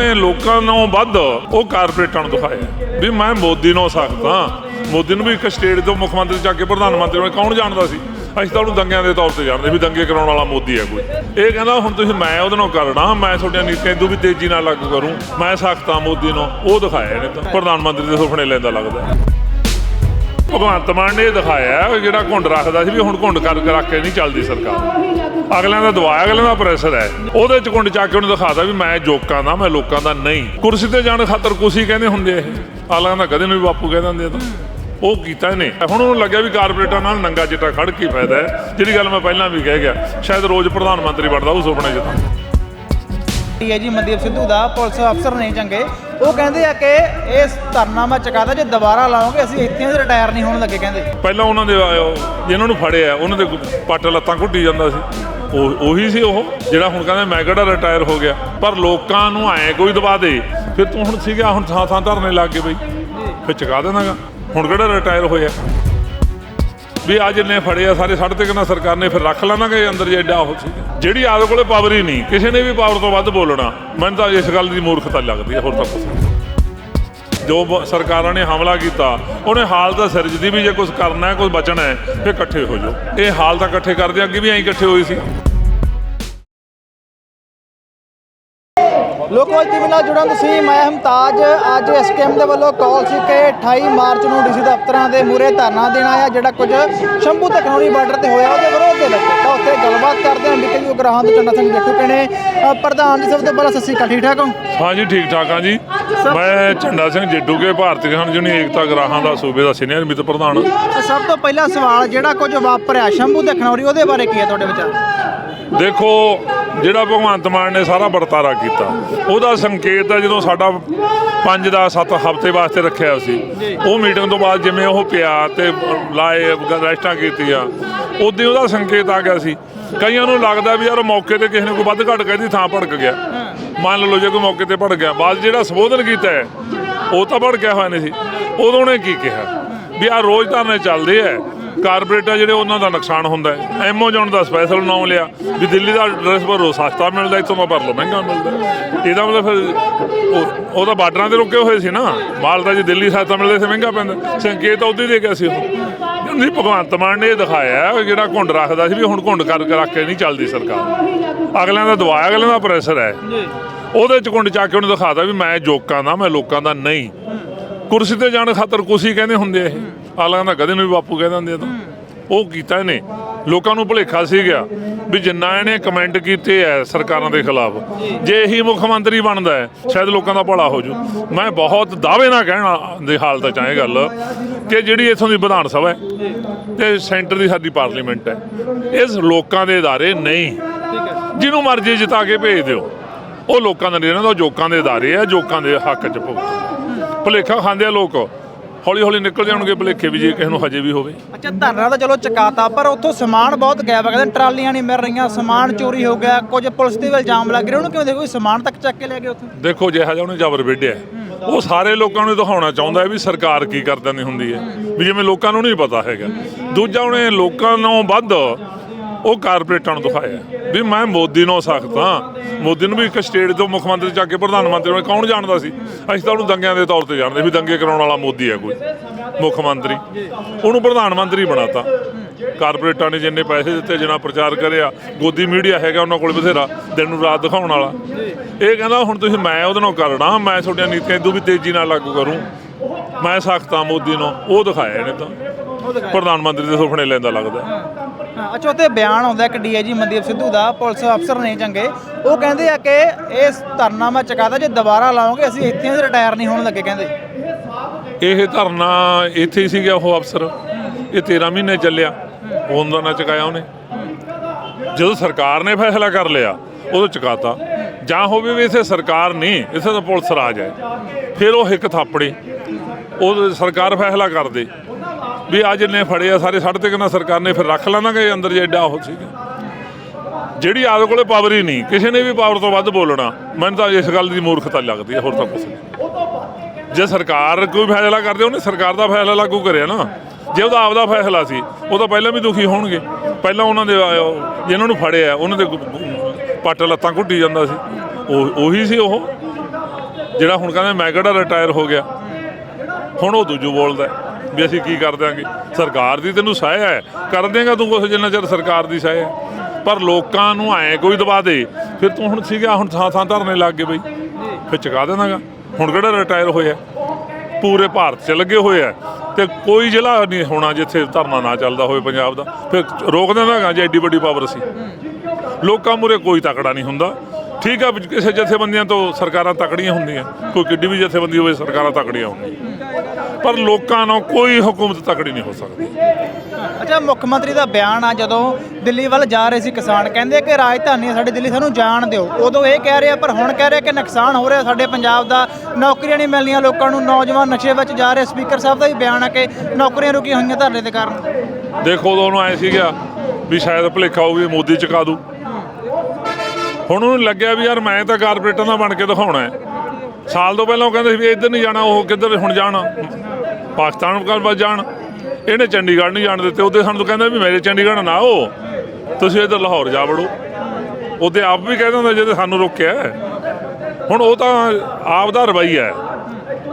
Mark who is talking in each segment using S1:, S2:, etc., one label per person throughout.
S1: ਉਹਨੇ ਲੋਕਾਂ ਨਾਲੋਂ ਵੱਧ ਉਹ ਕਾਰਪੋਰੇਟਾਂ ਨੂੰ ਦਿਖਾਇਆ। ਵੀ ਮੈਂ ਮੋਦੀ ਨੂੰ ਸਕਦਾ ਮੋਦੀ ਨੂੰ ਵੀ ਇੱਕ ਸਟੇਟ ਤੋਂ ਮੁੱਖ ਮੰਤਰੀ ਚੱਕ ਕੇ ਪ੍ਰਧਾਨ ਮੰਤਰੀ ਨੂੰ ਕੌਣ ਜਾਣਦਾ ਸੀ? ਅਸੀਂ ਤਾਂ ਉਹਨੂੰ ਦੰਗਿਆਂ ਦੇ ਤੌਰ ਤੇ ਜਾਣਦੇ ਵੀ ਦੰਗੇ ਕਰਾਉਣ ਵਾਲਾ ਮੋਦੀ ਹੈ ਕੋਈ। ਇਹ ਕਹਿੰਦਾ, ਹੁਣ ਤੁਸੀਂ ਮੈਂ ਉਹਦੇ ਨਾਲ ਕਰਨਾ ਮੈਂ ਤੁਹਾਡੀਆਂ ਨੀਤੀਆਂ ਇਦੋਂ ਵੀ ਤੇਜ਼ੀ ਨਾਲ ਲਾਗੂ ਕਰੂੰ। ਮੈਂ ਸਖਤਾ ਮੋਦੀ ਨੂੰ ਉਹ ਦਿਖਾਇਆ ਇਹਨੇ ਤਾਂ। ਪ੍ਰਧਾਨ ਮੰਤਰੀ ਦੇ ਸੁਪਨੇ ਲੈਂਦਾ ਲੱਗਦਾ। ਭਗਵੰਤ ਮਾਨ ਨੇ ਇਹ ਦਿਖਾਇਆ ਜਿਹੜਾ ਘੁੰਡ ਰੱਖਦਾ ਸੀ ਵੀ ਹੁਣ ਘੁੰਡ ਕਰ ਰੱਖ ਕੇ ਨਹੀਂ ਚੱਲਦੀ ਸਰਕਾਰ। ਅਗਲਿਆਂ ਦਾ ਦਵਾਇਆ ਅਗਲਿਆਂ ਦਾ ਪ੍ਰੈਸ਼ਰ ਹੈ। ਉਹਦੇ ਚ ਘੁੰਡ ਚੱਕ ਕੇ ਉਹਨੂੰ ਦਿਖਾਦਾ ਵੀ ਮੈਂ ਜੋਕਾਂ ਦਾ, ਮੈਂ ਲੋਕਾਂ ਦਾ ਨਹੀਂ। ਕੁਰਸੀ ਤੇ ਜਾਣ ਖਾਤਰ ਕੁਸੀ ਕਹਿੰਦੇ ਹੁੰਦੇ ਇਹ। ਅਗਲਿਆਂ ਦਾ ਕਦੇ ਨੂੰ ਵੀ ਬਾਪੂ ਕਹਿ ਦਿੰਦੇ ਤਾਂ। ਉਹ ਕੀਤਾ ਇਹਨੇ। ਹੁਣ ਉਹਨੂੰ ਲੱਗਿਆ ਵੀ ਕਾਰਪੋਰੇਟਾਂ ਨਾਲ ਨੰਗਾ ਚਿੱਟਾ ਖੜ ਕੀ ਫਾਇਦਾ ਹੈ। ਜਿਹੜੀ ਗੱਲ ਮੈਂ ਪਹਿਲਾਂ ਵੀ ਕਹਿ ਗਿਆ, ਸ਼ਾਇਦ ਰੋਜ਼ ਪ੍ਰਧਾਨ ਮੰਤਰੀ ਬਣਦਾ ਉਹ ਸੁਪਨੇ ਚ ਤਾਂ।
S2: ਹੈ ਜੀ ਮਨਦੀਪ ਸਿੱਧੂ ਦਾ ਪੁਲਿਸ ਅਫਸਰ ਨਹੀਂ ਚੰਗੇ। ਉਹ ਕਹਿੰਦੇ ਆ ਕਿ ਇਸ ਧਰਨਾ ਮੈਂ ਚੁਕਾਦਾ ਜੇ ਦੁਬਾਰਾ ਲਾਓਗੇ ਅਸੀਂ ਇੱਥੇ ਹੀ ਰਿਟਾਇਰ ਨਹੀਂ ਹੋਣ ਲੱਗੇ ਕਹਿੰਦੇ।
S1: ਪਹਿਲਾਂ ਉਹਨਾਂ ਦੇ ਆਇਓ ਜਿਨ੍ਹਾਂ ਨੂੰ ਫੜਿਆ ਉਹਨਾਂ ਦੇ ਪੱਟ ਲੱਤਾਂ ਘੁੱਟੀ ਜਾਂਦਾ ਸੀ। ਉਹ ਉਹੀ ਸੀ ਉਹ ਜਿਹੜਾ ਹੁਣ ਕਹਿੰਦਾ ਮੈਂ ਕਿਹੜਾ ਰਿਟਾਇਰ ਹੋ ਗਿਆ। ਪਰ ਲੋਕਾਂ ਨੂੰ ਐ ਕੋਈ ਦਬਾ ਦੇ। ਫਿਰ ਤੂੰ ਹੁਣ ਸੀਗਾ ਹੁਣ ਥਾਂ ਥਾਂ ਧਰਨੇ ਲੱਗ ਗਏ ਬਈ। ਫਿਰ ਚੁਕਾ ਦੇਣਾਗਾ। ਹੁਣ ਕਿਹੜਾ ਰਿਟਾਇਰ ਹੋਇਆ? ਵੀ ਅੱਜ ਨੇ ਫੜਿਆ ਸਾਰੇ ਛੱਡ ਤੇ ਕਹਿੰਦਾ ਸਰਕਾਰ ਨੇ ਫਿਰ ਰੱਖ ਲੈਣਾਗੇ ਅੰਦਰ ਜੇ ਐਡਾ ਉਹ ਸੀ। ਜਿਹੜੀ ਆਦ ਕੋਲੇ ਪਾਵਰ ਹੀ ਨਹੀਂ, ਕਿਸੇ ਨੇ ਵੀ ਪਾਵਰ ਤੋਂ ਵੱਧ ਬੋਲਣਾ, ਮੈਨੂੰ ਤਾਂ ਇਸ ਗੱਲ ਦੀ ਮੂਰਖਤਾ ਲੱਗਦੀ ਹੈ ਹੋਰ ਤਾਂ ਕੁਛ ਜੋ ਸਰਕਾਰਾਂ ਨੇ ਹਮਲਾ ਕੀਤਾ, ਉਹਨੇ ਹਾਲ ਤਾਂ ਸਿਰਜਦੀ ਵੀ ਜੇ ਕੁਝ ਕਰਨਾ ਹੈ ਕੁਝ ਬਚਣਾ ਹੈ, ਫਿਰ ਇਕੱਠੇ ਹੋ ਜਾਓ। ਇਹ ਹਾਲ ਤਾਂ ਇਕੱਠੇ ਕਰਦੇ ਅੱਗੇ ਵੀ ਐਂ ਇਕੱਠੇ ਹੋਏ ਸੀ।
S2: ਲੋਕਵਾਲ ਟੀਵੀ ਨਾਲ ਜੁੜਨ ਤੁਸੀਂ ਮੈਂ ਹਮਤਾਜ ਅੱਜ ਐਸਕੇਐਮ ਦੇ ਵੱਲੋਂ ਕਾਲ ਸੀ ਕਿ 28 ਮਾਰਚ ਨੂੰ ਡੀਸੀ ਦਫ਼ਤਰਾਂ ਦੇ ਮੂਹਰੇ ਧਰਨਾ ਦੇਣਾ ਆ ਜਿਹੜਾ ਕੁਝ ਸ਼ੰਭੂ ਤੇ ਖਨੌਰੀ ਬਾਰਡਰ ਤੇ ਹੋਇਆ ਉਹਦੇ ਵਿਰੋਧ ਦੇ ਵਿੱਚ। ਤਾਂ ਉੱਥੇ ਗੱਲਬਾਤ ਕਰਦੇ ਹਾਂ ਵਿਕਲ ਉਗਰਾਹਾਂ ਤੋਂ ਚੰਨਾ ਸਿੰਘ ਜੱਟੂ ਕਹਣੇ ਪ੍ਰਧਾਨ ਜੀ ਸਭ ਤੋਂ ਪਹਿਲਾਂ ਸ਼੍ਰੀ ਅਕਾਲ ਠੀਕ ਠਾਕ ਹੋ?
S1: ਹਾਂ ਜੀ ਠੀਕ ਠਾਕ ਹਾਂ ਜੀ। ਮੈਂ ਝੰਡਾ ਸਿੰਘ ਜੱਡੂ ਕੇ ਭਾਰਤੀ ਕਿਸਾਨ ਯੂਨੀਅਨ ਏਕਤਾ ਗਰਾਹਾਂ ਦਾ ਸੂਬੇ ਦਾ ਸੀਨੀਅਰ ਮਿੱਤ ਪ੍ਰਧਾਨ
S2: ਸਭ ਤੋਂ ਪਹਿਲਾ ਸਵਾਲ ਜਿਹੜਾ ਕੁਝ ਵਾਪਰਿਆ ਸ਼ੰਭੂ ਤੇ ਖਨੌਰੀ ਉਹਦੇ ਬਾਰੇ ਕੀ ਹੈ ਤੁਹਾਡੇ ਵਿਚਾਰ?
S1: ਦੇਖੋ ਜਿਹੜਾ ਭਗਵੰਤ ਮਾਨ ਨੇ ਸਾਰਾ ਵਰਤਾਰਾ ਕੀਤਾ। ਉਹਦਾ ਸੰਕੇਤ ਹੈ ਜਦੋਂ ਸਾਡਾ 5 ਦਾ 7 ਹਫ਼ਤੇ ਵਾਸਤੇ ਰੱਖਿਆ ਸੀ। ਉਹ ਮੀਟਿੰਗ ਤੋਂ ਬਾਅਦ ਜਿਵੇਂ ਉਹ ਪਿਆ ਤੇ ਲਾਏ ਰੈਸਟਾਂ ਕੀਤੀਆਂ, ਉਦੋਂ ਉਹਦਾ ਸੰਕੇਤ ਆ ਗਿਆ ਸੀ। ਕਈਆਂ ਨੂੰ ਲੱਗਦਾ ਵੀ ਯਾਰ ਮੌਕੇ ਤੇ ਕਿਸੇ ਨੇ ਕੋਈ ਵੱਧ ਘੱਟ ਕਹਿੰਦੀ ਥਾਂ ਭੜਕ ਗਿਆ। ਮੰਨ ਲਓ ਜੇ ਕੋਈ ਮੌਕੇ ਤੇ ਭੜਕ ਗਿਆ। ਬਾਅਦ ਜਿਹੜਾ ਸੰਬੋਧਨ ਕੀਤਾ ਹੈ, ਉਹ ਤਾਂ ਭੜਕਿਆ ਹੋਇਆ ਨਹੀਂ ਸੀ। ਉਦੋਂ ਉਹਨੇ ਕੀ ਕਿਹਾ? ਵੀ ਆ ਰੋਜ਼ ਧਰਨੇ ਚੱਲਦੇ ਐ ਕਾਰਪੋਰੇਟਰ ਜਿਹੜੇ ਉਹਨਾਂ ਦਾ ਨੁਕਸਾਨ ਹੁੰਦਾ ਹੈ। ਐਮੋਜਨ ਦਾ ਸਪੈਸ਼ਲ ਨਾਮ ਲਿਆ ਵੀ ਦਿੱਲੀ ਦਾ ਡਰੈਸ ਪਰ ਸਸਤਾ ਮਿਲਦਾ ਇੱਥੋਂ ਦਾ ਪਰ ਲੋ ਮਹਿੰਗਾ ਮਿਲਦਾ। ਇਹਦਾ ਮਤਲਬ ਫਿਰ ਉਹ- ਤਾਂ ਬਾਰਡਰਾਂ ਤੇ ਰੁਕੇ ਹੋਏ ਸੀ ਨਾ। ਮਾਲ ਤਾਂ ਜੇ ਦਿੱਲੀ ਸਸਤਾ ਮਿਲਦਾ ਸੀ ਮਹਿੰਗਾ ਪੈਂਦਾ। ਸੰਕੇਤ ਉਹਦੇ ਦੇ ਗਿਆ ਸੀ ਉਹ। ਨਹੀਂ ਭਗਵੰਤ ਮਾਨ ਨੇ ਇਹ ਦਿਖਾਇਆ ਜਿਹੜਾ ਘੁੰਡ ਰੱਖਦਾ ਸੀ ਵੀ ਹੁਣ ਘੁੰਡ ਕਰ ਰੱਖ ਕੇ ਨਹੀਂ ਚੱਲਦੀ ਸਰਕਾਰ। ਅਗਲਿਆਂ ਦਾ ਦਵਾਇਆ ਅਗਲਿਆਂ ਦਾ ਪ੍ਰੈਸ਼ਰ ਹੈ। ਉਹਦੇ ਚ ਘੁੰਡ ਚੱਕ ਕੇ ਉਹਨੂੰ ਦਿਖਾਦਾ ਵੀ ਮੈਂ ਜੋਕਾਂ ਦਾ ਮੈਂ ਲੋਕਾਂ ਦਾ ਨਹੀਂ। ਕੁਰਸੀ ਤੇ ਜਾਣ ਖਾਤਰ ਕੁਸੀ ਕਹਿੰਦੇ ਹੁੰਦੇ ਆ ਇਹ ਅਗਲਿਆਂ ਦਾ ਕਦੇ ਨੂੰ ਵੀ ਬਾਪੂ ਕਹਿ ਦਿੰਦੇ ਆ ਤਾਂ ਉਹ ਕੀਤਾ ਇਹਨੇ ਲੋਕਾਂ ਨੂੰ ਭੁਲੇਖਾ ਸੀ ਗਿਆ ਵੀ ਜਿੰਨਾ ਇਹਨੇ ਕਮੈਂਟ ਕੀਤੇ ਐ ਸਰਕਾਰਾਂ ਦੇ ਖਿਲਾਫ ਜੇ ਇਹੀ ਮੁੱਖ ਮੰਤਰੀ ਬਣਦਾ ਹੈ ਸ਼ਾਇਦ ਲੋਕਾਂ ਦਾ ਭਲਾ ਹੋ ਜੂ ਮੈਂ ਬਹੁਤ ਦਾਅਵੇ ਨਾਲ ਕਹਿਣਾ ਦੇ ਹਾਲਤ ਚ ਆ ਇਹ ਗੱਲ ਕਿ ਜਿਹੜੀ ਇਥੋਂ ਦੀ ਵਿਧਾਨ ਸਭਾ ਹੈ ਤੇ ਸੈਂਟਰ ਦੀ ਸਾਡੀ ਪਾਰਲੀਮੈਂਟ ਹੈ ਇਸ ਲੋਕਾਂ ਦੇ ادارے ਨਹੀਂ ਜਿਹਨੂੰ ਮਰਜ਼ੀ ਜਿਤਾ ਕੇ ਭੇਜ ਦਿਓ ਉਹ ਲੋਕਾਂ ਦਾ ਨਹੀਂ ਰਹਿੰਦਾ ਉਹ ਜੋਕਾਂ ਦੇ ادارے ਆ ਜੋਕਾਂ ਦੇ ਹੱਕ ਚ ਭੁਗਤ ਭੁਲੇਖਾ ਖਾਂਦੇ ਆ ਲੋਕ। ਹੌਲੀ ਹੌਲੀ ਨਿਕਲ ਜਾਣਗੇ ਭੁਲੇਖੇ ਵੀ ਜੇ ਕਿਸੇ ਨੂੰ ਹਜੇ ਵੀ ਹੋਵੇ।
S2: ਅੱਛਾ ਧਰਨਾ ਤਾਂ ਚਲੋ ਚਕਾਤਾ ਪਰ ਉੱਥੋਂ ਸਮਾਨ ਬਹੁਤ ਗਾਇਬ ਹੈ ਕਹਿੰਦੇ ਟਰਾਲੀਆਂ ਨਹੀਂ ਮਿਲ ਰਹੀਆਂ ਸਮਾਨ ਚੋਰੀ ਹੋ ਗਿਆ ਕੁਝ ਪੁਲਿਸ ਦੇ ਇਲਜ਼ਾਮ ਲੱਗ ਰਹੇ। ਉਹਨੂੰ ਕਿਵੇਂ ਦੇਖੋ ਸਮਾਨ ਤੱਕ ਚੱਕ ਕੇ ਲੈ ਗਏ ਉੱਥੋਂ?
S1: ਦੇਖੋ ਜਿਹਾ ਜਿਹਾ ਉਹਨੇ ਜ਼ਬਰ ਵਿੱਢਿਆ। ਉਹ ਸਾਰੇ ਲੋਕਾਂ ਨੂੰ ਦਿਖਾਉਣਾ ਚਾਹੁੰਦਾ ਹੈ ਵੀ ਸਰਕਾਰ ਕੀ ਕਰ ਦਿੰਦੀ ਹੁੰਦੀ ਹੈ। ਵੀ ਜਿਵੇਂ ਲੋਕਾਂ ਨੂੰ ਨਹੀਂ ਪਤਾ ਹੈਗਾ। ਦੂਜਾ ਉਹਨੇ ਲੋਕਾਂ ਨਾਲੋਂ ਵੱਧ ਉਹ ਕਾਰਪੋਰੇਟਾਂ ਨੂੰ ਦਿਖਾਇਆ ਵੀ ਮੈਂ ਮੋਦੀ ਨੂੰ ਸਕਦਾ ਮੋਦੀ ਨੂੰ ਵੀ ਇੱਕ ਸਟੇਟ ਤੋਂ ਮੁੱਖ ਮੰਤਰੀ ਚੱਕ ਕੇ ਪ੍ਰਧਾਨ ਮੰਤਰੀ ਨੂੰ ਕੌਣ ਜਾਣਦਾ ਸੀ? ਅਸੀਂ ਤਾਂ ਉਹਨੂੰ ਦੰਗਿਆਂ ਦੇ ਤੌਰ ਤੇ ਜਾਣਦੇ ਵੀ ਦੰਗੇ ਕਰਾਉਣ ਵਾਲਾ ਮੋਦੀ ਹੈ ਕੋਈ ਮੁੱਖ ਮੰਤਰੀ। ਉਹਨੂੰ ਪ੍ਰਧਾਨ ਮੰਤਰੀ ਬਣਾਤਾ। ਕਾਰਪੋਰੇਟਾਂ ਨੇ ਜਿੰਨੇ ਪੈਸੇ ਦਿੱਤੇ ਜਿੰਨਾ ਪ੍ਰਚਾਰ ਕਰਿਆ ਗੋਦੀ ਮੀਡੀਆ ਹੈਗਾ ਉਹਨਾਂ ਕੋਲ ਬਥੇਰਾ ਦਿਨ ਨੂੰ ਰਾਤ ਦਿਖਾਉਣ ਵਾਲਾ। ਇਹ ਕਹਿੰਦਾ ਹੁਣ ਤੁਸੀਂ ਮੈਂ ਉਹਦੇ ਨਾਲ ਕਰਨਾ ਮੈਂ ਤੁਹਾਡੀਆਂ ਨੀਤੀਆਂ ਇਦੋਂ ਵੀ ਤੇਜ਼ੀ ਨਾਲ ਲਾਗੂ ਕਰੂੰ। ਮੈਂ ਸਖਤਾ ਮੋਦੀ ਨੂੰ। ਉਹ ਦਿਖਾਇਆ ਇਹਨੇ ਤਾਂ। ਪ੍ਰਧਾਨ ਮੰਤਰੀ ਦੇ ਸੁਪਨੇ ਲੈਂਦਾ ਲੱਗਦਾ।
S2: ਹਾਂ, ਅੱਛਾ ਉੱਥੇ ਬਿਆਨ ਆਉਂਦਾ ਇੱਕ ਡੀਆਈਜੀ ਮਨਦੀਪ ਸਿੱਧੂ ਦਾ ਪੁਲਿਸ ਅਫਸਰ ਨਹੀਂ ਚੰਗੇ। ਉਹ ਕਹਿੰਦੇ ਆ ਕਿ ਇਸ ਧਰਨਾ ਮੈਂ ਚੁਕਾਦਾ ਜੇ ਦੁਬਾਰਾ ਲਾਓਗੇ ਅਸੀਂ ਇੱਥੇ ਰਿਟਾਇਰ ਨਹੀਂ ਹੋਣ ਲੱਗੇ ਕਹਿੰਦੇ।
S1: ਇਹ ਧਰਨਾ ਇੱਥੇ ਹੀ ਸੀਗਾ ਉਹ ਅਫਸਰ। ਇਹ 13 ਮਹੀਨੇ ਚੱਲਿਆ। ਉਹਨਾਂ ਨਾ ਚੁਕਾਇਆ ਉਹਨੇ। ਜਦੋਂ ਸਰਕਾਰ ਨੇ ਫੈਸਲਾ ਕਰ ਲਿਆ ਉਦੋਂ ਚੁਕਾਤਾ। ਜਾਂ ਹੋਵੇ ਵੀ ਇਥੇ ਸਰਕਾਰ ਨਹੀਂ ਇਥੇ ਤਾਂ ਪੁਲਿਸ ਰਾਜ ਹੈ। ਫਿਰ ਉਹ ਇੱਕ ਥਾਪੜੀ। ਉਹ ਸਰਕਾਰ ਫੈਸਲਾ ਕਰ ਵੀ ਅੱਜ ਨੇ ਆ, ਸਾਰੇ ਛੱਡ ਤੇ ਕਹਿੰਦਾ ਸਰਕਾਰ ਨੇ ਫਿਰ ਰੱਖ ਲੈਣਾਗੇ ਅੰਦਰ ਜੇ ਐਡਾ ਉਹ ਸੀਗਾ। ਜਿਹੜੀ ਆਦ ਕੋਲੇ ਪਾਵਰ ਹੀ ਨਹੀਂ, ਕਿਸੇ ਨੇ ਵੀ ਪਾਵਰ ਤੋਂ ਵੱਧ ਬੋਲਣਾ, ਮੈਨੂੰ ਤਾਂ ਇਸ ਗੱਲ ਦੀ ਮੂਰਖਤਾ ਲੱਗਦੀ ਹੈ ਹੋਰ ਤਾਂ ਕੁਛ ਨਹੀਂ। ਜੇ ਸਰਕਾਰ ਕੋਈ ਫੈਸਲਾ ਕਰਦੇ, ਉਹਨੇ ਸਰਕਾਰ ਦਾ ਫੈਸਲਾ ਲਾਗੂ ਕਰਿਆ ਨਾ। ਜੇ ਉਹਦਾ ਆਪਦਾ ਫੈਸਲਾ ਸੀ, ਉਹ ਤਾਂ ਪਹਿਲਾਂ ਵੀ ਦੁਖੀ ਹੋਣਗੇ। ਪਹਿਲਾਂ ਉਹਨਾਂ ਦੇ ਜਿਹਨਾਂ ਨੂੰ ਫੜਿਆ, ਉਹਨਾਂ ਦੇ ਪੱਟ ਲੱਤਾਂ ਘੁੱਟੀ ਜਾਂਦਾ ਸੀ। ਉਹ, ਉਹੀ ਸੀ ਉਹ। ਜਿਹੜਾ ਹੁਣ ਕਹਿੰਦਾ ਮੈਂ ਕਿਹੜਾ ਰਿਟਾਇਰ ਹੋ ਗਿਆ। ਹੁਣ ਉਹ ਦੂਜੂ ਬੋਲਦਾ। ਵੀ ਅਸੀਂ ਕੀ ਕਰ ਦਿਆਂਗੇ? ਸਰਕਾਰ ਦੀ ਤੈਨੂੰ ਸਹਾਇ ਹੈ। ਕਰ ਦੇਗਾ ਤੂੰ ਕੁਛ ਜਿੰਨਾ ਚਿਰ ਸਰਕਾਰ ਦੀ ਸਹਾਇ ਹੈ। ਪਰ ਲੋਕਾਂ ਨੂੰ ਐ ਕੋਈ ਦਬਾ ਦੇ। ਫਿਰ ਤੂੰ ਹੁਣ ਸੀਗਾ, ਹੁਣ ਥਾਂ ਥਾਂ ਧਰਨੇ ਲੱਗ ਗਏ ਬਈ। ਫਿਰ ਚੁਕਾ ਦੇਣਾਗਾ। ਹੁਣ ਕਿਹੜਾ ਰਿਟਾਇਰ ਹੋਇਆ? ਪੂਰੇ ਭਾਰਤ 'ਚ ਲੱਗੇ ਹੋਏ ਆ। ਤੇ ਕੋਈ ਜ਼ਿਲ੍ਹਾ ਨਹੀਂ ਹੋਣਾ ਜਿੱਥੇ ਧਰਨਾ ਨਾ ਚੱਲਦਾ ਹੋਵੇ ਪੰਜਾਬ ਦਾ। ਫਿਰ ਰੋਕ ਦਿੰਦਾਗਾ ਜੇ ਐਡੀ ਵੱਡੀ ਪਾਵਰ ਸੀ ਲੋਕਾਂ ਮੂਰੇ ਕੋਈ ਤਕੜਾ ਨਹੀਂ ਹੁੰਦਾ। ਠੀਕ ਆ, ਕਿਸੇ ਜਥੇਬੰਦੀਆਂ ਤੋਂ ਸਰਕਾਰਾਂ ਤਕੜੀਆਂ ਹੁੰਦੀਆਂ। ਕੋਈ ਕਿੱਡੀ ਵੀ ਜਥੇਬੰਦੀ ਹੋਵੇ, ਸਰਕਾਰਾਂ ਤਕੜੀਆਂ ਹੁੰਦੀਆਂ। ਪਰ ਲੋਕਾਂ ਨੂੰ ਕੋਈ ਹਕੂਮਤ ਤਕੜੀ ਨਹੀਂ ਹੋ ਸਕਦੀ।
S2: ਅੱਛਾ ਮੁੱਖ ਮੰਤਰੀ ਦਾ ਬਿਆਨ ਆ ਜਦੋਂ ਦਿੱਲੀ ਵੱਲ ਜਾ ਰਹੇ ਸੀ ਕਿਸਾਨ ਕਹਿੰਦੇ ਕਿ ਰਾਜਧਾਨੀ ਸਾਡੀ ਦਿੱਲੀ ਸਾਨੂੰ ਜਾਣ ਦਿਓ। ਉਦੋਂ ਇਹ ਕਹਿ ਰਿਹਾ ਪਰ ਹੁਣ ਕਹਿ ਰਿਹਾ ਕਿ ਨੁਕਸਾਨ ਹੋ ਰਿਹਾ ਸਾਡੇ ਪੰਜਾਬ ਦਾ। ਨੌਕਰੀਆਂ ਨਹੀਂ ਮਿਲਣੀਆਂ ਲੋਕਾਂ ਨੂੰ ਨੌਜਵਾਨ ਨਸ਼ੇ ਵਿੱਚ ਜਾ ਰਹੇ। ਸਪੀਕਰ ਸਾਹਿਬ ਦਾ ਵੀ ਬਿਆਨ ਆ ਕਿ ਨੌਕਰੀਆਂ ਰੁਕੀਆਂ ਹੋਈਆਂ ਧਰਨੇ ਦੇ ਕਾਰਨ।
S1: ਦੇਖੋ ਉਦੋਂ ਉਹਨੂੰ ਐ ਸੀਗਾ ਵੀ ਸ਼ਾਇਦ ਭੁਲੇਖਾ ਉਹ ਵੀ ਮੋਦੀ ਚੁਕਾ ਦੂ ਹੁਣ ਉਹਨੂੰ ਲੱਗਿਆ ਵੀ ਯਾਰ ਮੈਂ ਤਾਂ ਕਾਰਪੋਰੇਟਰ ਦਾ ਬਣ ਕੇ ਦਿਖਾਉਣਾ ਹੈ। ਸਾਲ ਤੋਂ ਪਹਿਲਾਂ ਉਹ ਕਹਿੰਦੇ ਸੀ ਵੀ ਇੱਧਰ ਨਹੀਂ ਜਾਣਾ, ਉਹ ਕਿੱਧਰ ਹੁਣ ਜਾਣ? ਪਾਕਿਸਤਾਨ ਵੱਲ ਜਾਣ। ਇਹਨੇ ਚੰਡੀਗੜ੍ਹ ਨਹੀਂ ਜਾਣ ਦਿੱਤੇ। ਉਹਦੇ ਸਾਨੂੰ ਕਹਿੰਦਾ ਵੀ ਮੇਰੇ ਚੰਡੀਗੜ੍ਹ ਨਾ ਆਓ। ਤੁਸੀਂ ਇੱਧਰ ਲਾਹੌਰ ਜਾ ਵੜੋ। ਉਹਦੇ ਆਪ ਵੀ ਕਹਿ ਦਿੰਦਾ ਜਿਹਦੇ ਸਾਨੂੰ ਰੋਕਿਆ। ਹੁਣ ਉਹ ਤਾਂ ਆਪ ਦਾ ਰਵਈਆ ਹੈ।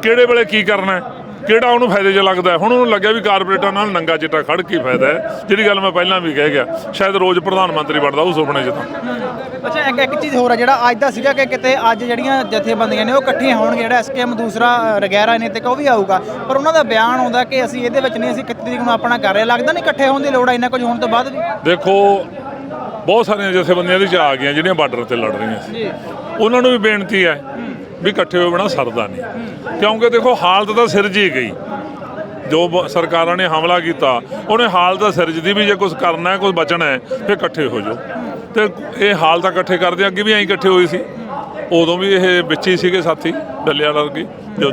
S1: ਕਿਹੜੇ ਵੇਲੇ ਕੀ ਕਰਨਾ ਕਿਹੜਾ ਉਹਨੂੰ ਫਾਇਦੇ 'ਚ ਲੱਗਦਾ ਹੈ। ਹੁਣ ਉਹਨੂੰ ਲੱਗਿਆ ਵੀ ਕਾਰਪੋਰੇਟਰ ਨਾਲ ਨੰਗਾ ਚਿੱਟਾ ਖੜ ਕੇ ਫਾਇਦਾ ਹੈ। ਜਿਹੜੀ ਗੱਲ ਮੈਂ ਪਹਿਲਾਂ ਵੀ ਕਹਿ ਗਿਆ ਸ਼ਾਇਦ ਰੋਜ਼ ਪ੍ਰਧਾਨ ਮੰਤਰੀ ਬਣਦਾ ਉਹ ਸੁਪਨੇ 'ਚ ਤਾਂ।
S2: ਅੱਛਾ ਇੱਕ ਇੱਕ ਚੀਜ਼ ਹੋਰ ਆ ਜਿਹੜਾ ਅੱਜ ਦਾ ਸੀਗਾ ਕਿ ਕਿਤੇ ਅੱਜ ਜਿਹੜੀਆਂ ਜਥੇਬੰਦੀਆਂ ਨੇ ਉਹ ਇਕੱਠੀਆਂ ਹੋਣਗੇ ਜਿਹੜਾ ਐਸਕੇਐਮ ਦੂਸਰਾ ਰਗੈਰਾ ਨੇ ਤੇ ਉਹ ਵੀ ਆਊਗਾ। ਪਰ ਉਹਨਾਂ ਦਾ ਬਿਆਨ ਆਉਂਦਾ ਕਿ ਅਸੀਂ ਇਹਦੇ ਵਿੱਚ ਨਹੀਂ ਅਸੀਂ 31 ਤਰੀਕ ਨੂੰ ਆਪਣਾ ਕਰ ਰਹੇ ਲੱਗਦਾ ਨਹੀਂ ਇਕੱਠੇ ਹੋਣ ਦੀ ਲੋੜ ਆ ਇੰਨਾ ਕੁਝ ਹੋਣ ਤੋਂ ਬਾਅਦ ਵੀ?
S1: ਦੇਖੋ ਬਹੁਤ ਸਾਰੀਆਂ ਜਥੇਬੰਦੀਆਂ ਦੇ ਚ ਆ ਗਈਆਂ ਜਿਹੜੀਆਂ ਬਾਰਡਰ ਤੇ ਲੜ ਰਹੀਆਂ ਸੀ। ਉਹਨਾਂ ਨੂੰ ਵੀ ਬੇਨਤੀ ਹੈ ਵੀ ਇਕੱਠੇ ਹੋਏ ਬਣਾ ਸਰਦਾ ਨਹੀਂ। ਕਿਉਂਕਿ ਦੇਖੋ ਹਾਲਤ ਤਾਂ ਸਿਰਜੀ ਗਈ। ਜੋ ਸਰਕਾਰਾਂ ਨੇ ਹਮਲਾ ਕੀਤਾ ਉਹਨੇ ਹਾਲਤ ਸਿਰਜਦੀ ਵੀ ਜੇ ਕੁਝ ਕਰਨਾ ਹੈ ਕੁਝ ਬਚਣਾ ਹੈ ਫਿਰ ਇਕੱਠੇ ਹੋ ਜਾਓ। ਤੇ ਇਹ ਹਾਲ ਤਾਂ ਇਕੱਠੇ ਕਰਦੇ ਅੱਗੇ ਵੀ ਐਂ ਇਕੱਠੇ ਹੋਏ ਸੀ। ਉਦੋਂ ਵੀ ਇਹ ਵਿੱਚ ਹੀ ਸੀਗੇ ਸਾਥੀ ਡੱਲਿਆ ਵਰਗੇ ਜੋ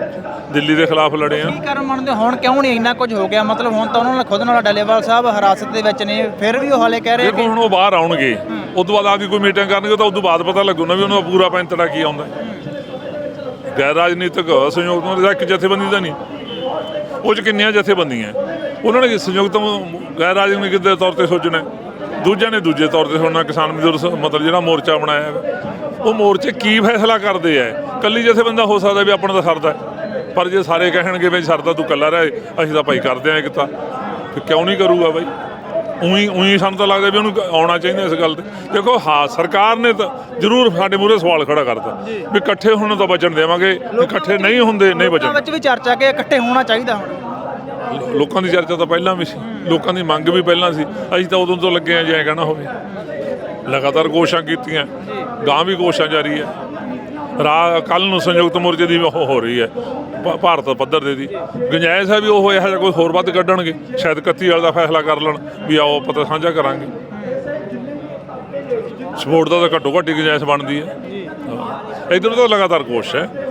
S1: ਦਿੱਲੀ ਦੇ ਖਿਲਾਫ ਲੜੇ ਆ।
S2: ਕੀ ਕਾਰਨ ਮੰਨਦੇ? ਹੁਣ ਕਿਉਂ ਨਹੀਂ ਇੰਨਾ ਕੁਝ ਹੋ ਗਿਆ? ਮਤਲਬ ਹੁਣ ਤਾਂ ਉਹਨਾਂ ਨਾਲ ਖੁਦ ਨਾਲ ਡੱਲੇਵਾਲ ਸਾਹਿਬ ਹਿਰਾਸਤ ਦੇ ਵਿੱਚ ਨੇ ਫਿਰ ਵੀ ਉਹ ਹਾਲੇ ਕਹਿ ਰਹੇ
S1: ਦੇਖੋ ਹੁਣ ਉਹ ਬਾਹਰ ਆਉਣਗੇ। ਤੋਂ ਬਾਅਦ ਆ ਕੇ ਕੋਈ ਮੀਟਿੰਗ ਕਰਨਗੇ ਤਾਂ ਤੋਂ ਬਾਅਦ ਪਤਾ ਲੱਗੂ ਨਾ ਵੀ ਉਹਨਾਂ ਦਾ ਪੂਰਾ ਪੈਂਤੜਾ ਕੀ ਆਉਂਦਾ। ਗੈਰ ਰਾਜਨੀਤਿਕ ਸੰਯੁਕਤ ਉਹਨਾਂ ਇੱਕ ਜਥੇਬੰਦੀ ਦਾ ਨਹੀਂ। ਉਹ ਚ ਕਿੰਨੀਆਂ ਜਥੇਬੰਦੀਆਂ? ਉਹਨਾਂ ਨੇ ਸੰਯੁਕਤ ਗੈਰ ਰਾਜਨੀਤਿਕ ਦੇ ਤੌਰ ਤੇ ਸੋਚਣਾ ਦੂਜਿਆਂ ਨੇ ਦੂਜੇ ਤੌਰ ਤੇ ਸੋਚਣਾ, ਕਿਸਾਨ ਮਜ਼ਦੂਰ ਮਤਲਬ ਜਿਹੜਾ ਮੋਰਚਾ ਬਣਾਇਆ ਉਹ ਮੋਰਚੇ ਕੀ ਫੈਸਲਾ ਕਰਦੇ ਐ ਕੱਲੀ ਜਥੇਬੰਦਾ ਹੋ ਸਕਦਾ ਵੀ ਆਪਣਾ ਤਾਂ ਸਰਦਾ ਪਰ ਜੇ ਸਾਰੇ ਕਹਿਣਗੇ ਵੀ ਸਰਦਾ ਤੂੰ ਕੱਲਾ ਰਹਿ, ਅਸੀਂ ਤਾਂ ਭਾਈ ਕਰਦੇ ਆਂ ਇੱਕ ਤਾਂ ਕਿਉਂ ਨਹੀਂ ਕਰੂਗਾ ਬਾਈ? ਉਹੀ ਉਹੀ ਸਾਨੂੰ ਤਾਂ ਲੱਗਦਾ ਵੀ ਉਹਨੂੰ ਆਉਣਾ ਚਾਹੀਦਾ ਇਸ ਗੱਲ ਤੇ। ਦੇਖੋ ਹਾਂ ਸਰਕਾਰ ਨੇ ਤਾਂ ਜ਼ਰੂਰ ਸਾਡੇ ਮੂਹਰੇ ਸਵਾਲ ਖੜਾ ਕਰਤਾ ਵੀ ਇਕੱਠੇ ਹੋਣ ਤੋਂ ਬਚਣ ਦੇਵਾਂਗੇ ਇਕੱਠੇ ਨਹੀਂ ਹੁੰਦੇ ਨਹੀਂ ਬਚਣ।
S2: ਵਿੱਚ ਵੀ ਚਰਚਾ ਕਿ ਇਕੱਠੇ ਹੋਣਾ ਚਾਹੀਦਾ ਹੁਣ।
S1: ਲੋਕਾਂ ਦੀ ਚਰਚਾ ਤਾਂ ਪਹਿਲਾਂ ਵੀ ਸੀ। ਲੋਕਾਂ ਦੀ ਮੰਗ ਵੀ ਪਹਿਲਾਂ ਸੀ। ਅਸੀਂ ਤਾਂ ਉਦੋਂ ਤੋਂ ਲੱਗੇ ਆ ਜੇ ਐਂ ਕਹਿਣਾ ਹੋਵੇ। ਲਗਾਤਾਰ ਕੋਸ਼ਿਸ਼ਾਂ ਕੀਤੀਆਂ। ਗਾਂ ਵੀ ਕੋਸ਼ਿਸ਼ਾਂ ਜਾਰੀ ਹੈ ਰਾ ਕੱਲ ਨੂੰ ਸੰਯੁਕਤ ਮੋਰਚੇ ਦੀ ਉਹ ਹੋ ਰਹੀ ਹੈ, ਭਾ- ਭਾਰਤ ਪੱਧਰ ਦੇ ਦੀ। ਗੁੰਜਾਇਸ਼ ਹੈ ਵੀ ਉਹ ਇਹੋ ਜਿਹਾ ਕੋਈ ਹੋਰ ਵੱਧ ਕੱਢਣਗੇ, ਸ਼ਾਇਦ 31 ਵਾਲੇ ਦਾ ਫੈਸਲਾ ਕਰ ਲੈਣ ਵੀ ਆਓ ਪਤਾ ਸਾਂਝਾ ਕਰਾਂਗੇ। ਸਪੋਰਟ ਦਾ ਤਾਂ ਘੱਟੋ ਘੱਟ ਹੀ ਗੁੰਜਾਇਸ਼ ਬਣਦੀ ਹੈ। ਇਧਰ ਤਾਂ ਲਗਾਤਾਰ ਕੋਸ਼ਿਸ਼ ਹੈ।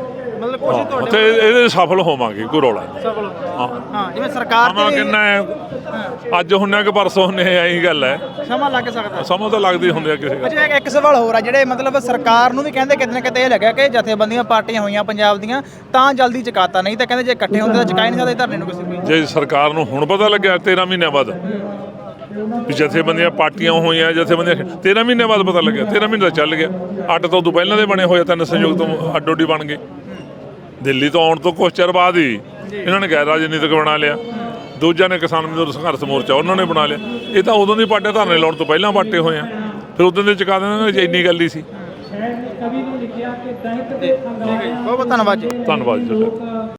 S2: ਮਤਲਬ ਤੁਹਾਡੇ
S1: ਤੇ ਇਹਦੇ ਸਫਲ ਹੋਵਾਂਗੇ ਕੋਈ ਰੌਲਾ ਨਹੀਂ
S2: ਸਫਲ
S1: ਹਾਂ।
S2: ਹਾਂ ਜਿਵੇਂ ਸਰਕਾਰ
S1: ਸਮਾਂ
S2: ਤੇ
S1: ਕਿੰਨਾ ਹੈ? ਅੱਜ ਹੁੰਨਾ ਕਿ ਪਰਸੋਂ ਹੁੰਨੇ ਐਂ ਗੱਲ ਹੈ।
S2: ਸਮਾਂ ਲੱਗ ਸਕਦਾ।
S1: ਸਮਾਂ ਤਾਂ ਲੱਗਦੀ ਹੁੰਦੇ ਆ ਕਿਸੇ
S2: ਅੱਛਾ ਇੱਕ- ਇੱਕ ਸਵਾਲ ਹੋਰ ਆ ਜਿਹੜੇ ਮਤਲਬ ਸਰਕਾਰ ਨੂੰ ਵੀ ਕਹਿੰਦੇ ਕਿਤੇ ਨਾ ਕਿਤੇ ਇਹ ਲੱਗਿਆ ਕਿ ਜਥੇਬੰਦੀਆਂ ਪਾਰਟੀਆਂ ਹੋਈਆਂ ਪੰਜਾਬ ਦੀਆਂ ਤਾਂ ਜਲਦੀ ਚੁਕਾਤਾ ਨਹੀਂ ਤਾਂ ਕਹਿੰਦੇ ਜੇ ਇਕੱਠੇ ਹੁੰਦੇ ਤਾਂ ਚੁਕਾ ਹੀ ਨਹੀਂ ਸਕਦੇ ਧਰਨੇ ਨੂੰ ਕਿਸੇ ਵੀ
S1: ਜੇ ਸਰਕਾਰ ਨੂੰ ਹੁਣ ਪਤਾ ਲੱਗਿਆ 13 ਮਹੀਨਿਆਂ ਬਾਅਦ ਵੀ ਜਥੇਬੰਦੀਆਂ ਪਾਰਟੀਆਂ ਹੋਈਆਂ ਜਥੇਬੰਦੀਆਂ 13 ਮਹੀਨਿਆਂ ਬਾਅਦ ਪਤਾ ਲੱਗਿਆ 13 ਮਹੀਨੇ ਤਾਂ ਚੱਲ ਗਿਆ। ਅੱਡ ਤੋਂ ਉਦੋਂ ਪਹਿਲਾਂ ਦੇ ਬਣੇ ਹੋਏ ਤਿੰਨ ਸੰਯੁਕਤ ਅੱਡੋ ਅੱਡੀ ਬਣ ਗਏ। ਦਿੱਲੀ ਤੋਂ ਆਉਣ ਤੋਂ ਕੁਛ ਚਿਰ ਬਾਅਦ ਹੀ ਇਹਨਾਂ ਨੇ ਗੈਰ ਰਾਜਨੀਤਿਕ ਬਣਾ ਲਿਆ। ਦੂਜਿਆਂ ਨੇ ਕਿਸਾਨ ਮਜ਼ਦੂਰ ਸੰਘਰਸ਼ ਮੋਰਚਾ ਉਹਨਾਂ ਨੇ ਬਣਾ ਲਿਆ। ਇਹ ਤਾਂ ਉਦੋਂ ਦੀ ਪਾਰਟੀ ਧਰਨੇ ਲਾਉਣ ਤੋਂ ਪਹਿਲਾਂ ਪਾਰਟੀ ਹੋਏ ਆ ਫਿਰ ਉਦੋਂ ਦੇ ਚੁਕਾ ਦੇਣਾ ਜੇ ਇੰਨੀ ਗੱਲ ਹੀ ਸੀ।
S2: ਠੀਕ ਹੈ ਜੀ। ਬਹੁਤ ਬਹੁਤ ਧੰਨਵਾਦ ਜੀ।
S1: ਧੰਨਵਾਦ ਜੀ ਤੁਹਾਡਾ।